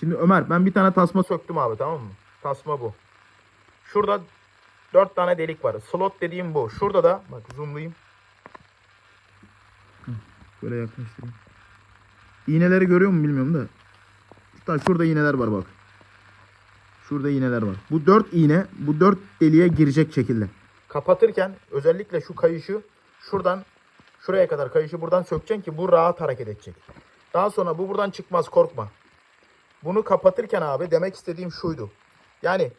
Şimdi Ömer ben bir tane tasma söktüm abi tamam mı? Tasma bu. Şurada dört tane delik var. Slot dediğim bu. Şurada da bak zoomlayayım. Böyle yaklaştırayım. İğneleri görüyor mu bilmiyorum da. Hatta şurada iğneler var bak. Şurada iğneler var. Bu dört iğne bu dört deliğe girecek şekilde. Kapatırken özellikle şu kayışı şuradan şuraya kadar kayışı buradan sökeceksin ki bu rahat hareket edecek. Daha sonra bu buradan çıkmaz korkma. Bunu kapatırken abi demek istediğim şuydu. Yani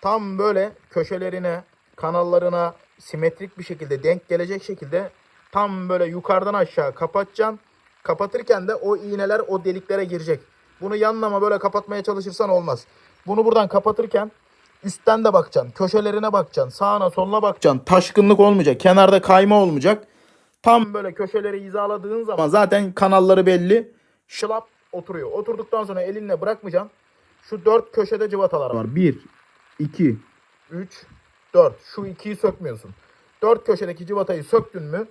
tam böyle köşelerine, kanallarına simetrik bir şekilde denk gelecek şekilde tam böyle yukarıdan aşağı kapatacaksın. Kapatırken de o iğneler o deliklere girecek. Bunu yanlama böyle kapatmaya çalışırsan olmaz. Bunu buradan kapatırken üstten de bakacaksın. Köşelerine bakacaksın. Sağına soluna bakacaksın. Taşkınlık olmayacak. Kenarda kayma olmayacak. Tam böyle köşeleri hizaladığın zaman zaten kanalları belli. Şılap oturuyor. Oturduktan sonra elinle bırakmayacaksın. Şu dört köşede cıvatalar var. Bir, iki, üç, dört. Şu ikiyi sökmüyorsun. Dört köşedeki cıvatayı söktün mü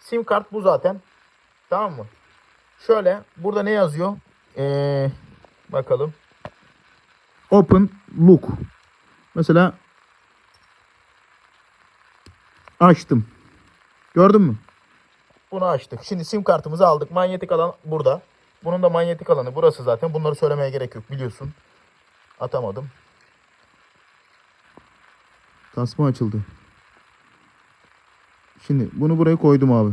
sim kart bu zaten. Tamam mı? Şöyle burada ne yazıyor? Ee, bakalım. Open look. Mesela açtım. Gördün mü? Bunu açtık. Şimdi sim kartımızı aldık. Manyetik alan burada. Bunun da manyetik alanı burası zaten. Bunları söylemeye gerek yok biliyorsun. Atamadım. Tasma açıldı. Şimdi bunu buraya koydum abi.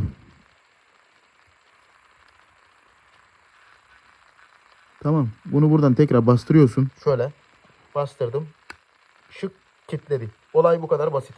Tamam. Bunu buradan tekrar bastırıyorsun. Şöyle bastırdım. Şık kilitledi. Olay bu kadar basit.